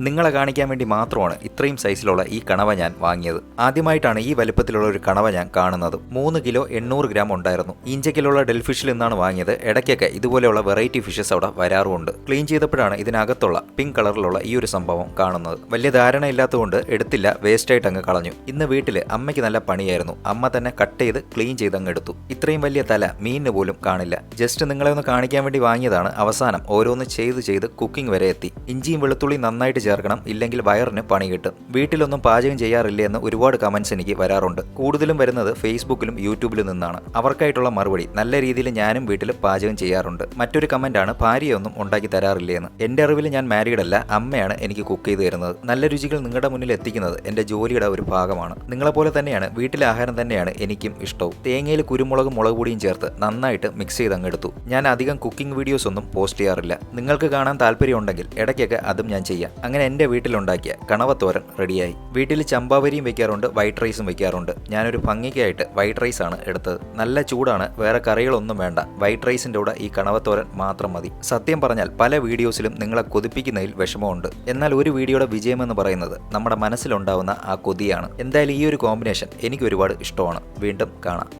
നിങ്ങളെ കാണിക്കാൻ വേണ്ടി മാത്രമാണ് ഇത്രയും സൈസിലുള്ള ഈ കണവ ഞാൻ വാങ്ങിയത്. ആദ്യമായിട്ടാണ് ഈ വലുപ്പത്തിലുള്ള ഒരു കണവ ഞാൻ കാണുന്നത്. മൂന്ന് കിലോ എണ്ണൂറ് ഗ്രാം ഉണ്ടായിരുന്നു. ഇഞ്ചക്കിലുള്ള ഡെൽഫിഷിൽ നിന്നാണ് വാങ്ങിയത്. ഇടയ്ക്കൊക്കെ ഇതുപോലെയുള്ള വെറൈറ്റി ഫിഷസ് അവിടെ വരാറുമുണ്ട്. ക്ലീൻ ചെയ്തപ്പോഴാണ് ഇതിനകത്തുള്ള പിങ്ക് കളറിലുള്ള ഈ ഒരു സംഭവം കാണുന്നത്. വലിയ ധാരണയില്ലാത്തതുകൊണ്ട് എടുത്തില്ല വേസ്റ്റായിട്ട് അങ്ങ് കളഞ്ഞു. ഇന്ന് വീട്ടിൽ അമ്മയ്ക്ക് നല്ല പണിയായിരുന്നു. അമ്മ തന്നെ കട്ട് ചെയ്ത് ക്ലീൻ ചെയ്ത് അങ്ങ് എടുത്തു. ഇത്രയും വലിയ തല മീനിന് പോലും കാണില്ല. ജസ്റ്റ് നിങ്ങളെ ഒന്ന് കാണിക്കാൻ വേണ്ടി വാങ്ങിയതാണ് അവസാനം. ഓരോന്ന് ചെയ്ത് ചെയ്ത് കുക്കിംഗ് വരെ എത്തി. ഇഞ്ചിയും വെളുത്തുള്ളിയും നന്നായിട്ട് ചേർക്കണം ഇല്ലെങ്കിൽ വയറിന് പണി കിട്ടും. വീട്ടിലൊന്നും പാചകം ചെയ്യാറില്ല എന്ന് ഒരുപാട് കമന്റ്സ് എനിക്ക് വരാറുണ്ട്. കൂടുതലും വരുന്നത് ഫേസ്ബുക്കിലും യൂട്യൂബിലും നിന്നാണ്. അവർക്കായിട്ടുള്ള മറുപടി നല്ല രീതിയിൽ ഞാനും വീട്ടിൽ പാചകം ചെയ്യാറുണ്ട്. മറ്റൊരു കമന്റാണ് ഭാര്യയൊന്നും ഉണ്ടാക്കി തരാറില്ല എന്ന്. എന്റെ അറിവിൽ ഞാൻ മാരീഡ് അല്ല അമ്മയാണ് എനിക്ക് കുക്ക് ചെയ്ത് തരുന്നത്. നല്ല രുചികൾ നിങ്ങളുടെ മുന്നിൽ എത്തിക്കുന്നത് എന്റെ ജോലിയുടെ ഒരു ഭാഗമാണ്. നിങ്ങളെപ്പോലെ തന്നെയാണ് വീട്ടിലെ ആഹാരം തന്നെയാണ് എനിക്കും ഇഷ്ടവും. തേങ്ങയിൽ കുരുമുളകും മുളക് പൊടിയും ചേർത്ത് നന്നായിട്ട് മിക്സ് ചെയ്ത് അങ്ങെടുത്തു ഞാൻ അധികം കുക്കിംഗ് വീഡിയോസ് ഒന്നും പോസ്റ്റ് ചെയ്യാറില്ല. നിങ്ങൾക്ക് കാണാൻ താല്പര്യമുണ്ടെങ്കിൽ ഇടയ്ക്കൊക്കെ അതും ഞാൻ ചെയ്യാം. അങ്ങനെ എന്റെ വീട്ടിലുണ്ടാക്കിയ കണവത്തോരൻ റെഡിയായി. വീട്ടിൽ ചമ്പാവരിയും വെക്കാറുണ്ട് വൈറ്റ് റൈസും വെക്കാറുണ്ട്. ഞാനൊരു ഭംഗിക്കായിട്ട് വൈറ്റ് റൈസ് ആണ് എടുത്തത്. നല്ല ചൂടാണ് വേറെ കറികളൊന്നും വേണ്ട. വൈറ്റ് റൈസിന്റെ കൂടെ ഈ കണവത്തോരൻ മാത്രം മതി. സത്യം പറഞ്ഞാൽ പല വീഡിയോസിലും നിങ്ങളെ കൊതിപ്പിക്കുന്നതിൽ വിഷമമുണ്ട്. എന്നാൽ ഒരു വീഡിയോയുടെ വിജയമെന്ന് പറയുന്നത് നമ്മുടെ മനസ്സിലുണ്ടാവുന്ന ആ കൊതിയാണ്. എന്തായാലും ഈ ഒരു കോമ്പിനേഷൻ എനിക്ക് ഒരുപാട് ഇഷ്ടമാണ്. വീണ്ടും കാണാം.